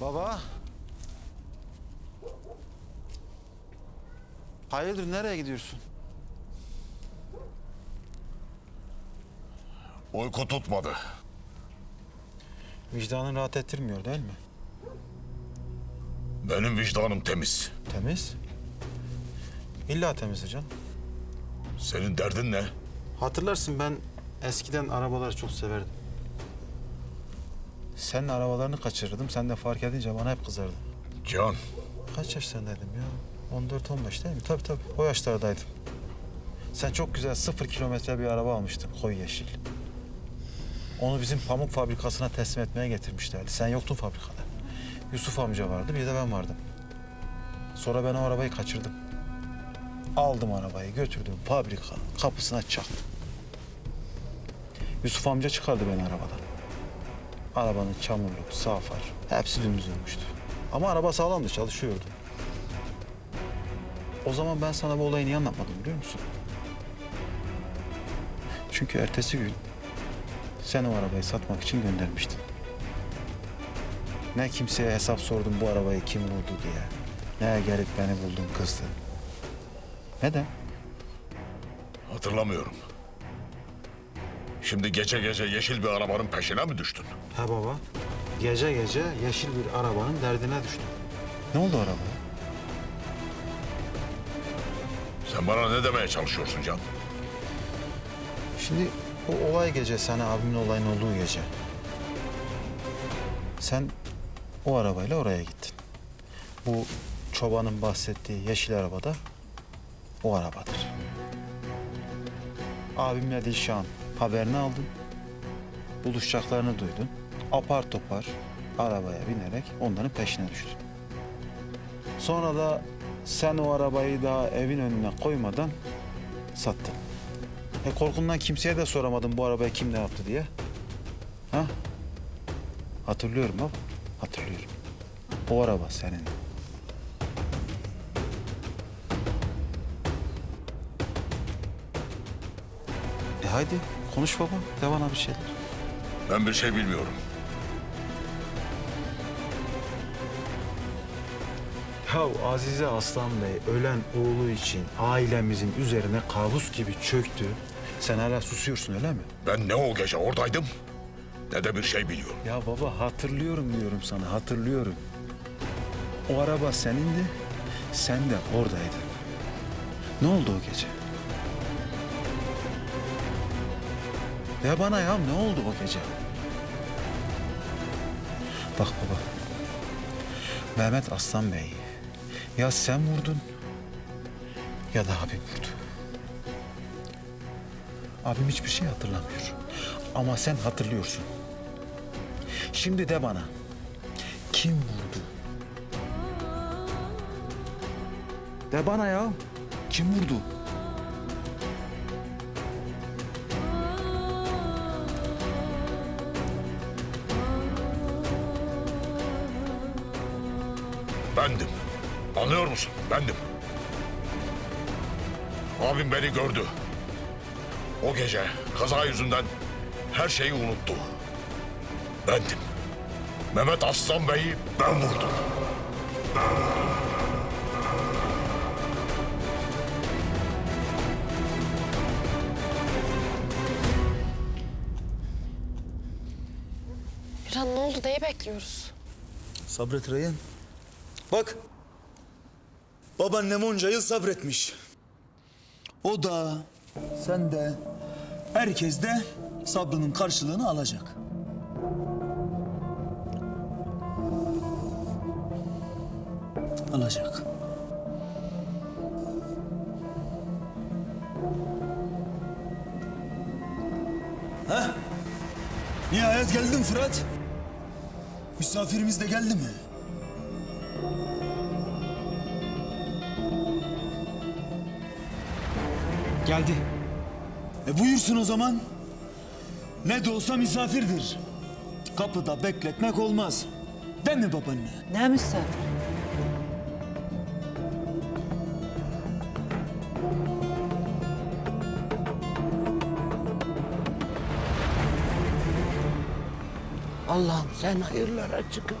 Baba. Hayırdır nereye gidiyorsun? Uyku tutmadı. Vicdanın rahat ettirmiyor değil mi? Benim vicdanım temiz. Temiz. İlla temiz canım. Senin derdin ne? Hatırlarsın ben eskiden arabaları çok severdim. Senin arabalarını kaçırırdım. Sen de fark edince bana hep kızardın. Can, Kaç yaşlarındaydım ya? 14-15 değil mi? Tabii tabii. O yaşlardaydım. Sen çok güzel sıfır kilometre bir araba almıştın. Koyu yeşil. Onu bizim pamuk fabrikasına teslim etmeye getirmişlerdi. Sen yoktun fabrikada. Yusuf amca vardı, bir de ben vardım. Sonra ben o arabayı kaçırdım. Aldım arabayı, götürdüm fabrikanın kapısına çaktım. Yusuf amca çıkardı beni arabadan. Arabanın çamurluk, sağ far hepsi dümdüz olmuştu. Ama araba sağlamdı, çalışıyordu. O zaman ben sana bu olayı niye anlatmadım biliyor musun? Çünkü ertesi gün sen o arabayı satmak için göndermiştin. Ne kimseye hesap sordum bu arabayı kim vurdu diye. Ne gelip beni buldun kızdın. Neden? hatırlamıyorum. Şimdi gece gece yeşil bir arabanın peşine mi düştün? Ha baba. Gece gece yeşil bir arabanın derdine düştüm. Ne oldu arabaya? Sen bana ne demeye çalışıyorsun Can? Şimdi o olay gece sana abimin olayın olduğu gece. Sen o arabayla oraya gittin. Bu çobanın bahsettiği yeşil arabada o arabadır. Abimle Dilşah'ın haberini aldın. Buluşacaklarını duydun. Apar topar arabaya binerek onların peşine düştün. Sonra da sen o arabayı daha evin önüne koymadan sattın. E korkundan kimseye de soramadım bu arabayı kim ne yaptı diye. Ha? Hatırlıyorum baba. Hatırlıyorum. O araba senin. E haydi konuş baba. De bana bir şeyler. Ben bir şey bilmiyorum. Ya Azize Aslan Bey ölen oğlu için ailemizin üzerine kabus gibi çöktü. Sen hala susuyorsun öyle mi? Ben ne o gece oradaydım ne de bir şey biliyorum. Ya baba hatırlıyorum diyorum sana hatırlıyorum. O araba senindi, sen de oradaydın. Ne oldu o gece? Ya bana ya ne oldu o gece? Bak baba. Mehmet Aslan Bey. Ya sen vurdun ya da abim vurdu. Abim hiçbir şey hatırlamıyor. Ama sen hatırlıyorsun. Şimdi de bana. Kim vurdu? De bana ya. Kim vurdu? Anlıyor musun? Bendim. Abim beni gördü. O gece kaza yüzünden her şeyi unuttu. Bendim. Mehmet Aslan Bey'i ben vurdum. Miran ne oldu? Neyi bekliyoruz? Sabret Reyhan. Bak. Babaannem onca yıl sabretmiş. O da, sen de, herkes de sabrının karşılığını alacak. Alacak. Heh. Nihayet geldin Fırat. Misafirimiz de geldi mi? Geldi. E buyursun o zaman. Ne de olsa misafirdir. Kapıda bekletmek olmaz. Değil mi babaanne? Ne misafir? Allah'ım sen hayırlara çıkın.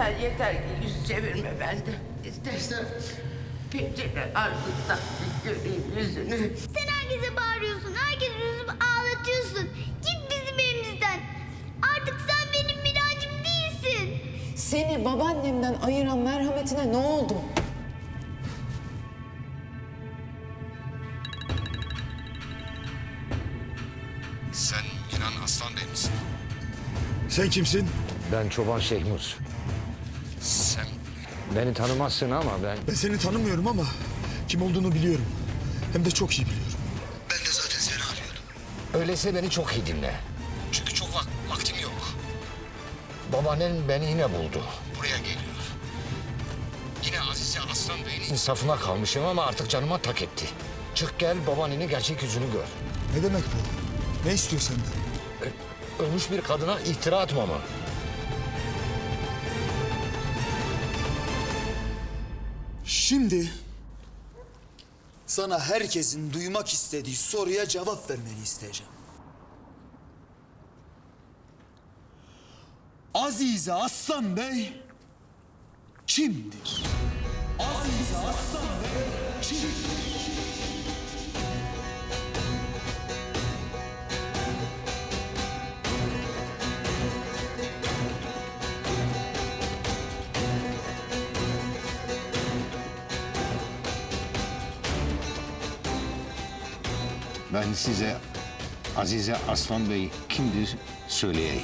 Sen yeter ki yüz çevirme benden. İstersen pencere ardından göreyim yüzünü. Sen herkese bağırıyorsun, herkes yüzümü ağlatıyorsun. Git bizim evimizden. Artık sen benim Miracım değilsin. Seni babaannemden ayıran merhametine ne oldu? Sen İnan Aslan Bey misin? Sen kimsin? Ben Çoban Şehmuz. Beni tanımazsın ama ben... Ben seni tanımıyorum ama kim olduğunu biliyorum. Hem de çok iyi biliyorum. Öyleyse beni çok iyi dinle. Çünkü çok vak- vaktim yok. Babaannen beni yine buldu. Buraya geliyor. Yine Azize Aslan Bey'in insafına kalmışım ama artık canıma tak etti. Çık gel babaannenin gerçek yüzünü gör. Ne demek bu? Ne istiyor senden? Ölmüş bir kadına iftira atmamı. Şimdi sana herkesin duymak istediği soruya cevap vermeni isteyeceğim. Azize Aslan Bey kimdir? Azize Aslan Bey kimdir? Ben size Azize Aslan Bey kimdir söyleyeyim.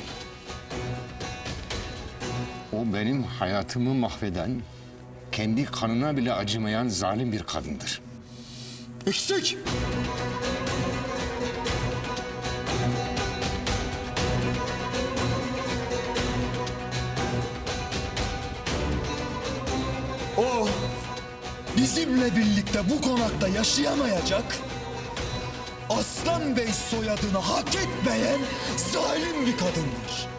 O benim hayatımı mahveden, kendi kanına bile acımayan zalim bir kadındır. Eksik. O bizimle birlikte bu konakta yaşayamayacak. Aslan Bey soyadını hak etmeyen zalim bir kadındır.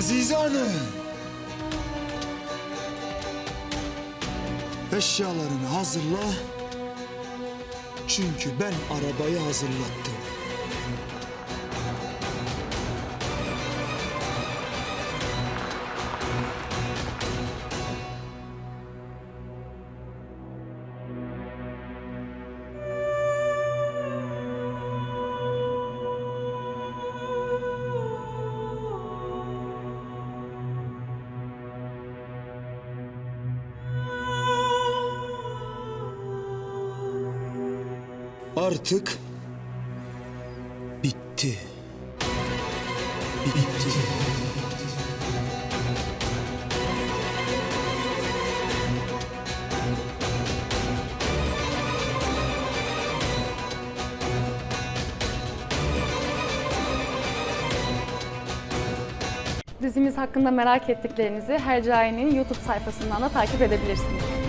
Azize Hanım. Eşyalarını hazırla. Çünkü ben arabayı hazırlattım. Artık bitti. Bitti. Dizimiz hakkında merak ettiklerinizi Hercai'nin YouTube sayfasından da takip edebilirsiniz.